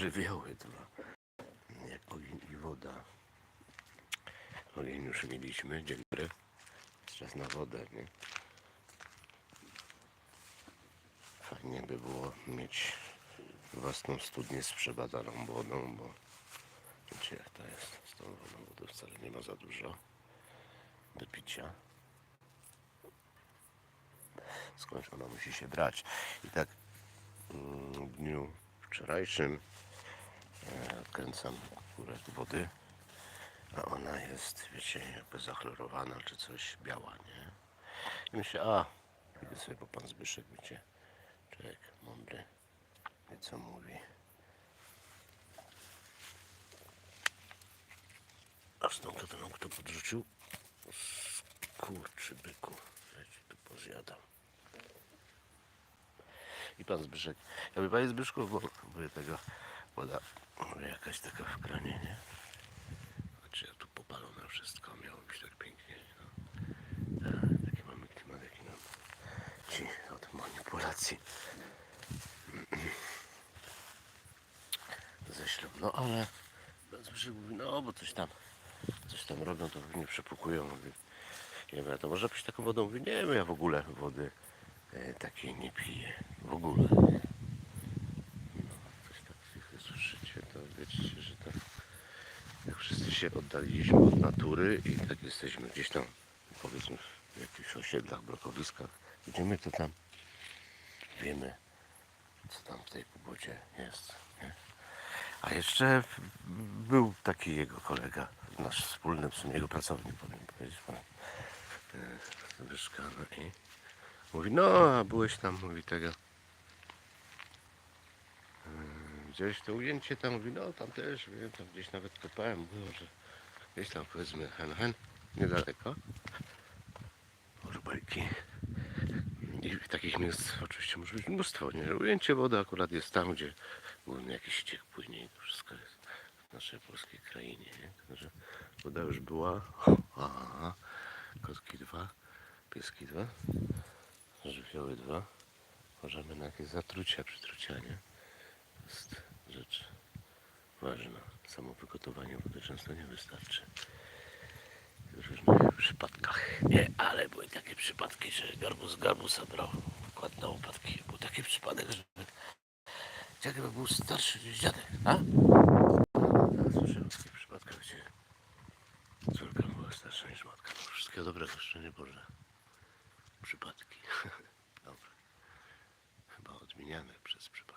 żywioły dwa. Jak ogień i woda. Ogień już mieliśmy, dzień dobry. Czas na wodę, nie? Fajnie by było mieć własną studnię z przebadaną wodą, bo wiecie jak to jest z tą wodą, bo to wcale nie ma za dużo do picia. Skądś ona musi się brać. I tak mm, w dniu wczorajszym odkręcam kurek wody, a ona jest, wiecie, jakby zachlorowana czy coś, biała, nie? I myślę, a, idę sobie, bo pan Zbyszek, wiecie, człowiek mądry, wie co mówi. A z tą kataną kto podrzucił? Kurczy byku, ja ci tu pozjadam. I pan Zbyszek, ja mówię, panie Zbyszku, bo mówię tego, mówię, jakaś taka w kranie, nie? Znaczy ja tu popalone wszystko, miało być tak pięknie, no. A, Taki mamy klimat, jaki nam ci od manipulacji ześlą. No ale Zbyszek mówi, no bo coś tam, coś tam robią, to pewnie przepukują. Mówi, nie wiem, to może pić taką wodą? Mówi, nie wiem, ja w ogóle wody e, takiej nie piję. W ogóle. No, coś tak cicho wiecie, że to jak wszyscy się oddaliliśmy od natury i tak jesteśmy gdzieś tam, powiedzmy w jakichś osiedlach, blokowiskach, idziemy to tam wiemy, co tam w tej kubocie jest. Nie? A jeszcze był taki jego kolega, nasz wspólny, w sumie jego pracownik, powiem powiedzieć, pan e, Wyszka, no i mówi, no, a byłeś tam, mówi tego, gdzieś to ujęcie tam, mówi, no, tam też, wiem, tam gdzieś nawet kopałem, było, że gdzieś tam, powiedzmy, hen, hen, niedaleko, Rubelki. I takich miejsc oczywiście może być mnóstwo, nie? Ujęcie wody akurat jest tam, gdzie główny jakiś ściek płynie i to wszystko jest w naszej polskiej krainie, nie? Także woda już była. Aha. Kotki dwa, pieski dwa, żywioły dwa. Możemy na jakieś zatrucia, przytrucia, nie? Jest rzecz ważna. Samo wygotowanie wody często nie wystarczy w różnych przypadkach. Nie, ale były takie przypadki, że garbus garbusa brał wkład na łopatki. Był taki przypadek, że jakby był starszy niż dziadek, a? Ja słyszałem o przypadkach, gdzie córka była starsza niż matka. No, wszystkiego dobrego, szczęście Boże. Przypadki. Dobra. Chyba odmieniane przez przypadki.